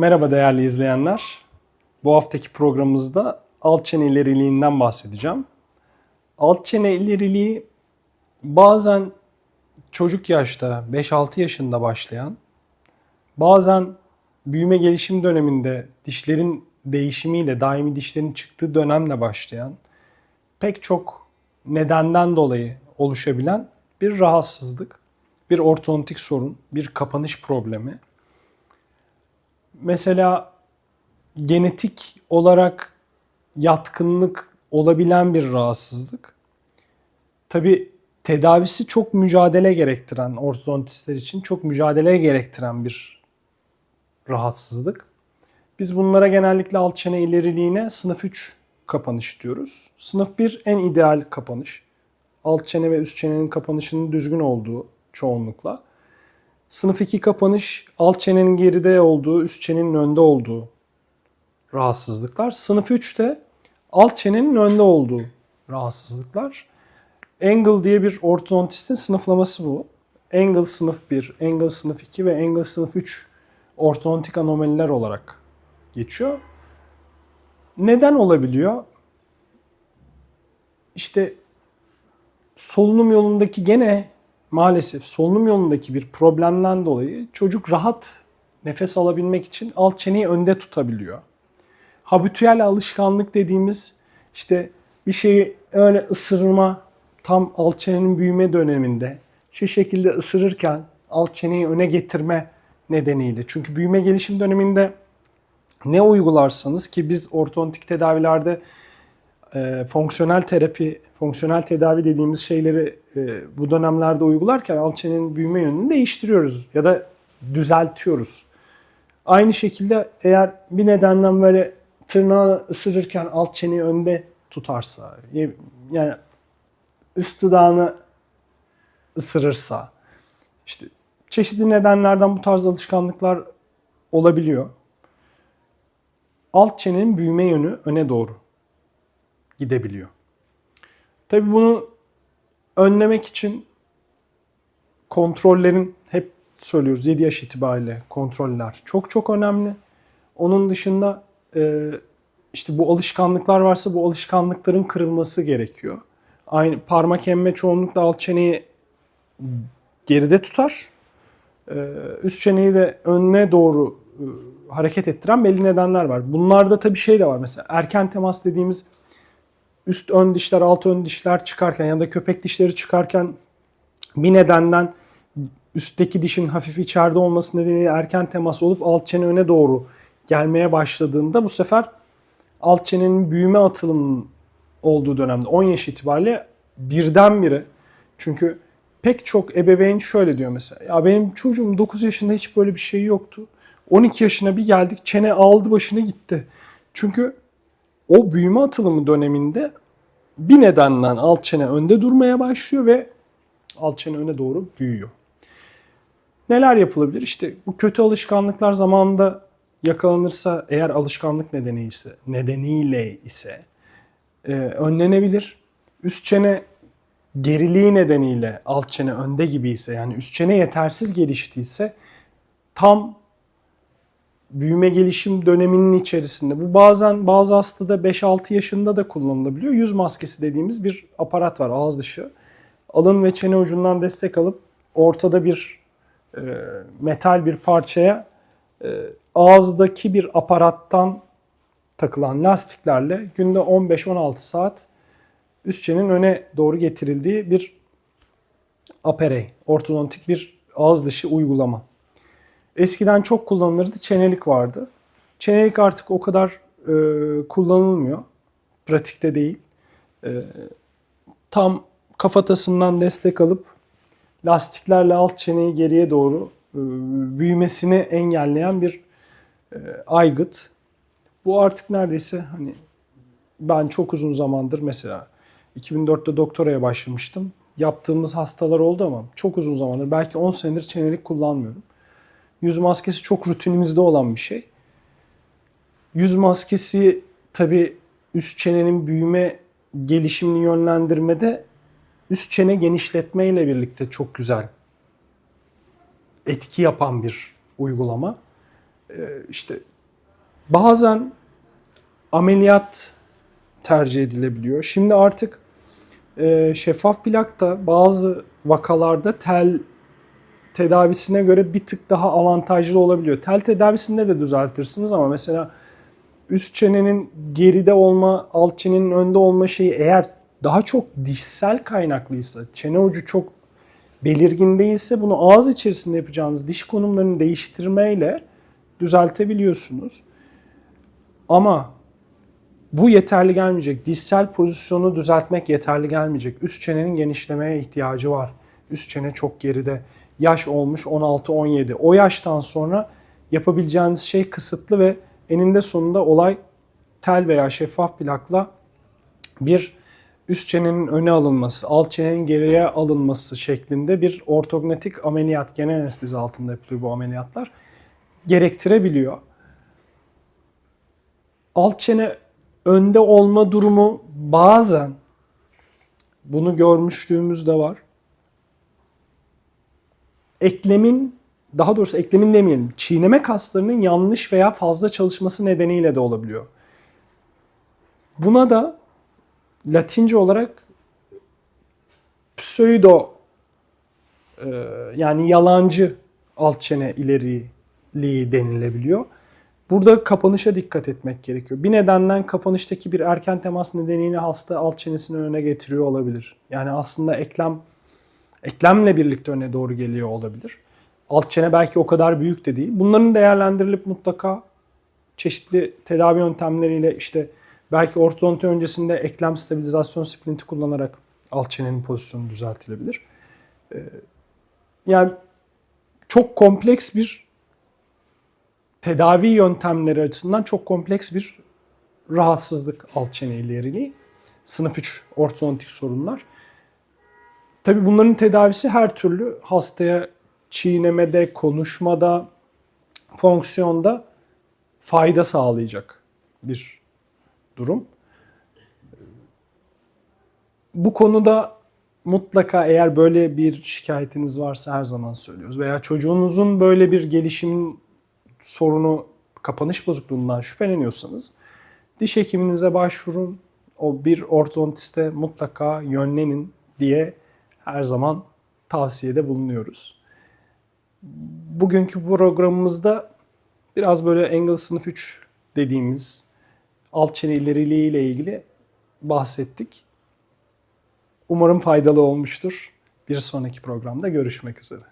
Merhaba değerli izleyenler. Bu haftaki programımızda alt çene ileriliğinden bahsedeceğim. Alt çene ileriliği bazen çocuk yaşta 5-6 yaşında başlayan, bazen büyüme gelişim döneminde dişlerin değişimiyle, daimi dişlerin çıktığı dönemle başlayan, pek çok nedenden dolayı oluşabilen bir rahatsızlık, bir ortodontik sorun, bir kapanış problemi mesela genetik olarak yatkınlık olabilen bir rahatsızlık. Tabi tedavisi çok mücadele gerektiren ortodontistler için çok mücadele gerektiren bir rahatsızlık. Biz bunlara genellikle alt çene ileriliğine sınıf 3 kapanış diyoruz. Sınıf 1 en ideal kapanış. Alt çene ve üst çenenin kapanışının düzgün olduğu çoğunlukla. Sınıf 2 kapanış alt çenenin geride olduğu, üst çenenin önde olduğu rahatsızlıklar. Sınıf 3 de alt çenenin önde olduğu rahatsızlıklar. Angle diye bir ortodontistin sınıflaması bu. Angle sınıf 1, Angle sınıf 2 ve Angle sınıf 3 ortodontik anomaliler olarak geçiyor. Neden olabiliyor? İşte solunum yolundaki gene maalesef solunum yolundaki bir problemden dolayı çocuk rahat nefes alabilmek için alt çeneyi önde tutabiliyor. Habitüel alışkanlık dediğimiz işte bir şeyi öyle ısırma tam alt çenenin büyüme döneminde şu şekilde ısırırken alt çeneyi öne getirme nedeniyle. Çünkü büyüme gelişim döneminde ne uygularsanız ki biz ortodontik tedavilerde e, fonksiyonel terapi, fonksiyonel tedavi dediğimiz şeyleri e, bu dönemlerde uygularken alt çenenin büyüme yönünü değiştiriyoruz ya da düzeltiyoruz. Aynı şekilde eğer bir nedenden böyle tırnağı ısırırken alt çeneyi önde tutarsa, yani üst dudağını ısırırsa, işte çeşitli nedenlerden bu tarz alışkanlıklar olabiliyor. Alt çenenin büyüme yönü öne doğru gidebiliyor. Tabii bunu önlemek için kontrollerin hep söylüyoruz 7 yaş itibariyle kontroller çok çok önemli. Onun dışında e, işte bu alışkanlıklar varsa bu alışkanlıkların kırılması gerekiyor. Aynı parmak emme çoğunlukla alt çeneyi geride tutar. E, üst çeneyi de önüne doğru e, hareket ettiren belli nedenler var. Bunlarda tabii şey de var mesela erken temas dediğimiz üst ön dişler, alt ön dişler çıkarken ya da köpek dişleri çıkarken bir nedenden üstteki dişin hafif içeride olması nedeniyle erken temas olup alt çene öne doğru gelmeye başladığında bu sefer alt çenenin büyüme atılımının olduğu dönemde 10 yaş itibariyle birdenbire çünkü pek çok ebeveyn şöyle diyor mesela ya benim çocuğum 9 yaşında hiç böyle bir şey yoktu. 12 yaşına bir geldik çene aldı başını gitti. Çünkü o büyüme atılımı döneminde bir nedenden alt çene önde durmaya başlıyor ve alt çene öne doğru büyüyor. Neler yapılabilir? İşte bu kötü alışkanlıklar zamanında yakalanırsa eğer alışkanlık nedeni ise, nedeniyle ise e, önlenebilir. Üst çene geriliği nedeniyle alt çene önde gibi ise yani üst çene yetersiz geliştiyse tam büyüme gelişim döneminin içerisinde bu bazen bazı hastada 5-6 yaşında da kullanılabiliyor. Yüz maskesi dediğimiz bir aparat var ağız dışı. Alın ve çene ucundan destek alıp ortada bir e, metal bir parçaya e, ağızdaki bir aparattan takılan lastiklerle günde 15-16 saat üst çenenin öne doğru getirildiği bir aperey, ortodontik bir ağız dışı uygulama. Eskiden çok kullanılırdı, çenelik vardı. Çenelik artık o kadar e, kullanılmıyor. Pratikte değil. E, tam kafatasından destek alıp lastiklerle alt çeneyi geriye doğru e, büyümesini engelleyen bir e, aygıt. Bu artık neredeyse hani ben çok uzun zamandır mesela 2004'te doktoraya başlamıştım. Yaptığımız hastalar oldu ama çok uzun zamandır belki 10 senedir çenelik kullanmıyorum. Yüz maskesi çok rutinimizde olan bir şey. Yüz maskesi tabi üst çenenin büyüme gelişimini yönlendirmede üst çene genişletme ile birlikte çok güzel etki yapan bir uygulama. e, işte bazen ameliyat tercih edilebiliyor. Şimdi artık e, şeffaf plakta bazı vakalarda tel tedavisine göre bir tık daha avantajlı olabiliyor. Tel tedavisinde de düzeltirsiniz ama mesela üst çenenin geride olma, alt çenenin önde olma şeyi eğer daha çok dişsel kaynaklıysa, çene ucu çok belirgin değilse bunu ağız içerisinde yapacağınız diş konumlarını değiştirmeyle düzeltebiliyorsunuz. Ama bu yeterli gelmeyecek. Dişsel pozisyonu düzeltmek yeterli gelmeyecek. Üst çenenin genişlemeye ihtiyacı var. Üst çene çok geride. Yaş olmuş 16-17. O yaştan sonra yapabileceğiniz şey kısıtlı ve eninde sonunda olay tel veya şeffaf plakla bir üst çenenin öne alınması, alt çenenin geriye alınması şeklinde bir ortognatik ameliyat, genel anestezi altında yapılıyor bu ameliyatlar, gerektirebiliyor. Alt çene önde olma durumu bazen bunu görmüşlüğümüz de var. Eklemin daha doğrusu eklemin demeyelim, çiğneme kaslarının yanlış veya fazla çalışması nedeniyle de olabiliyor. Buna da Latince olarak pseudo e, yani yalancı alt çene ileriliği denilebiliyor. Burada kapanışa dikkat etmek gerekiyor. Bir nedenden kapanıştaki bir erken temas nedeniyle hasta alt çenesini öne getiriyor olabilir. Yani aslında eklem eklemle birlikte öne doğru geliyor olabilir. Alt çene belki o kadar büyük de değil. Bunların değerlendirilip mutlaka çeşitli tedavi yöntemleriyle işte belki ortodonti öncesinde eklem stabilizasyon splinti kullanarak alt çenenin pozisyonu düzeltilebilir. Ee, yani çok kompleks bir tedavi yöntemleri açısından çok kompleks bir rahatsızlık alt çene ileriliği. Sınıf 3 ortodontik sorunlar. Tabii bunların tedavisi her türlü hastaya çiğnemede, konuşmada, fonksiyonda fayda sağlayacak bir durum. Bu konuda mutlaka eğer böyle bir şikayetiniz varsa her zaman söylüyoruz. Veya çocuğunuzun böyle bir gelişim sorunu, kapanış bozukluğundan şüpheleniyorsanız diş hekiminize başvurun. O bir ortodontiste mutlaka yönlenin diye her zaman tavsiyede bulunuyoruz. Bugünkü programımızda biraz böyle Angle sınıf 3 dediğimiz alt çene ileriliği ile ilgili bahsettik. Umarım faydalı olmuştur. Bir sonraki programda görüşmek üzere.